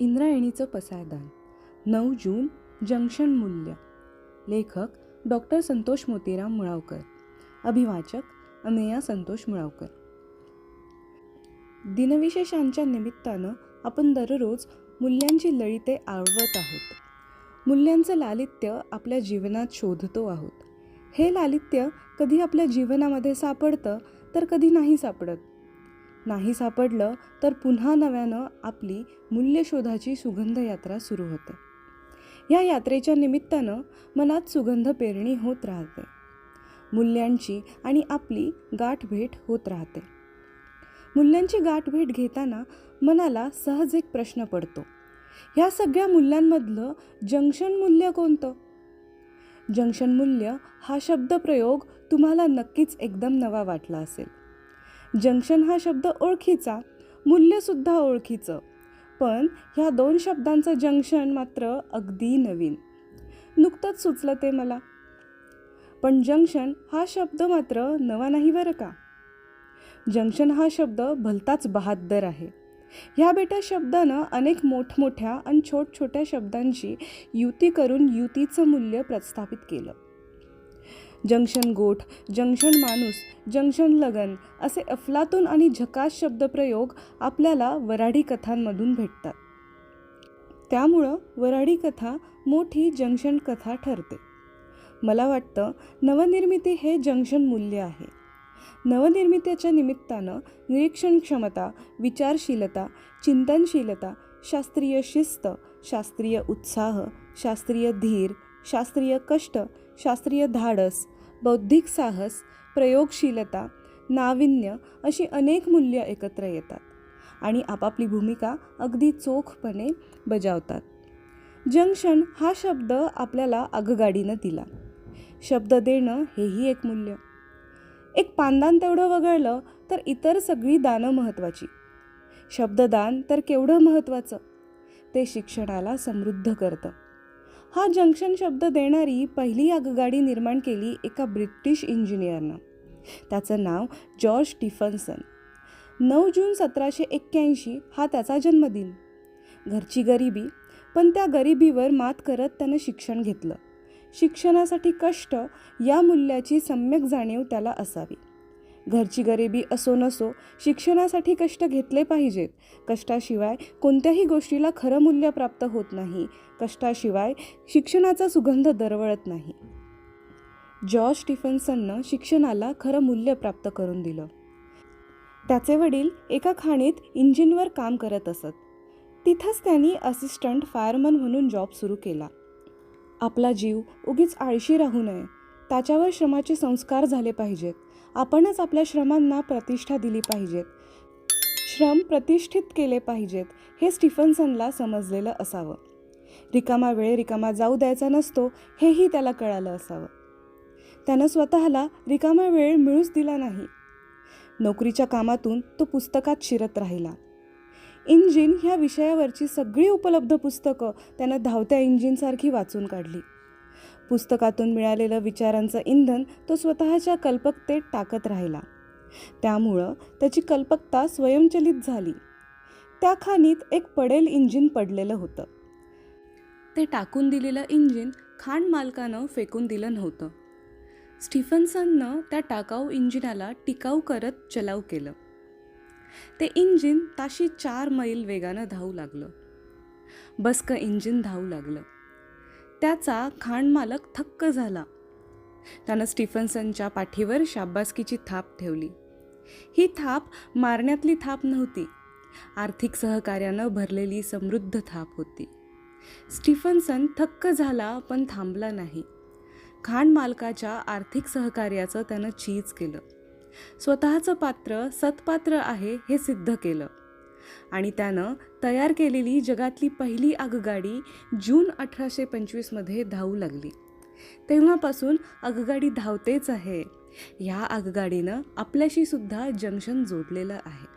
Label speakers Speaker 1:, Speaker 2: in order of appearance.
Speaker 1: इंद्रायणीचं पसायदान. नऊ जून जंक्शन मूल्य. लेखक डॉक्टर संतोष मोतीराम मुळावकर. अभिवाचक अनेया संतोष मुळावकर. दिनविशेषांच्या निमित्तानं आपण दररोज मूल्यांची लळिते आळवत आहोत. मूल्यांचं लालित्य आपल्या जीवनात शोधतो आहोत. हे लालित्य कधी आपल्या जीवनामध्ये सापडतं तर कधी नाही सापडत. नाही सापडलं तर पुन्हा नव्यानं आपली मूल्यशोधाची सुगंध यात्रा सुरू होते. या यात्रेच्या निमित्तानं मनात सुगंध पेरणी होत राहते. मूल्यांची आणि आपली गाठभेट होत राहते. मूल्यांची गाठभेट घेताना मनाला सहज एक प्रश्न पडतो. ह्या सगळ्या मूल्यांमधलं जंक्शन मूल्य कोणतं? जंक्शन मूल्य हा शब्दप्रयोग तुम्हाला नक्कीच एकदम नवा वाटला असेल. जंक्शन हा शब्द ओळखीचा मूल्यसुद्धा ओळखीचं. पण ह्या दोन शब्दांचं जंक्शन मात्र अगदी नवीन. नुकतंच सुचलं ते मला. पण जंक्शन हा शब्द मात्र नवा नाही बरं का? जंक्शन हा शब्द भलताच बहाद्दर आहे. ह्या बेटा शब्दानं अनेक मोठमोठ्या आणि छोट छोट्या शब्दांची युती करून युतीचं मूल्य प्रस्थापित केलं. जंक्शन गोठ जंक्शन माणूस जंक्शन लगन असे अफलातून आणि झकास शब्दप्रयोग आपल्याला वराडी कथांमधून भेटतात. त्यामुळं वराडी कथा मोठी जंक्शन कथा ठरते. मला वाटतं नवनिर्मिती हे जंक्शन मूल्य आहे. नवनिर्मितीच्या निमित्तानं निरीक्षण क्षमता विचारशीलता चिंतनशीलता शास्त्रीय शिस्त शास्त्रीय उत्साह शास्त्रीय धीर शास्त्रीय कष्ट शास्त्रीय धाडस बौद्धिक साहस प्रयोगशीलता नाविन्य अशी अनेक मूल्य एकत्र येतात आणि आपापली भूमिका अगदी चोखपणे बजावतात. जंक्शन हा शब्द आपल्याला आगगाडीनं दिला. शब्द देणं हेही एक मूल्य. एक पानदान तेवढं वगळलं तर इतर सगळी दानं महत्त्वाची. शब्ददान तर केवढं महत्त्वाचं? ते शिक्षणाला समृद्ध करतं. हा जंक्शन शब्द देणारी पहिली आगगाडी निर्माण केली एका ब्रिटिश इंजिनियरनं. त्याचं नाव जॉर्ज स्टीफन्सन. नऊ जून सतराशे एक्क्याऐंशी हा त्याचा जन्मदिन. घरची गरिबी पण त्या गरिबीवर मात करत त्यानं शिक्षण घेतलं. शिक्षणासाठी कष्ट या मूल्याची सम्यक जाणीव त्याला असावी. घरची गरिबी असो नसो शिक्षणासाठी कष्ट घेतले पाहिजेत. कष्टाशिवाय कोणत्याही गोष्टीला खरं मूल्य प्राप्त होत नाही. कष्टाशिवाय शिक्षणाचा सुगंध दरवळत नाही. जॉर्ज स्टीफन्सननं शिक्षणाला खरं मूल्य प्राप्त करून दिलं. त्याचे वडील एका खाणीत इंजिनवर काम करत असत. तिथंच त्यांनी असिस्टंट फायरमन म्हणून जॉब सुरू केला. आपला जीव उगीच आळशी राहू नये. त्याच्यावर श्रमाचे संस्कार झाले पाहिजेत. आपणच आपल्या श्रमांना प्रतिष्ठा दिली पाहिजेत. श्रम प्रतिष्ठित केले पाहिजेत हे स्टीफन्सनला समजलेलं असावं. रिकामा वेळ रिकामा जाऊ द्यायचा नसतो हेही त्याला कळालं असावं. त्यानं स्वतःला रिकामा वेळ मिळूच दिला नाही. नोकरीच्या कामातून तो पुस्तकात शिरत राहिला. इंजिन ह्या विषयावरची सगळी उपलब्ध पुस्तकं त्यानं धावत्या इंजिनसारखी वाचून काढली. पुस्तकातून मिळालेलं विचारांचं इंधन तो स्वतःच्या कल्पकतेत टाकत राहिला. त्यामुळं त्याची कल्पकता स्वयंचलित झाली. त्या खाणीत एक पडेल इंजिन पडलेलं होतं. ते टाकून दिलेलं इंजिन खाण मालकानं फेकून दिलं नव्हतं. स्टीफन्सननं त्या टाकाऊ इंजिनाला टिकाऊ करत चलाव केलं. ते इंजिन ताशी चार मैल वेगानं धावू लागलं. बसकं इंजिन धावू लागलं. त्याचा खाणमालक थक्क झाला. त्यानं स्टीफन्सनच्या पाठीवर शाब्बासकीची थाप ठेवली. ही थाप मारण्यातली थाप नव्हती आर्थिक सहकार्यानं भरलेली समृद्ध थाप होती. स्टीफन्सन थक्क झाला पण थांबला नाही. खाण मालकाच्या आर्थिक सहकार्याचं त्यानं चीज केलं. स्वतःचं पात्र सत्पात्र आहे हे सिद्ध केलं. आणि त्यानं तयार केलेली जगातली पहिली आगगाडी जून अठराशे पंचवीसमध्ये धावू लागली. तेव्हापासून आगगाडी धावतेच आहे. ह्या आगगाडीनं आपल्याशी सुद्धा जंक्शन जोडलेलं आहे.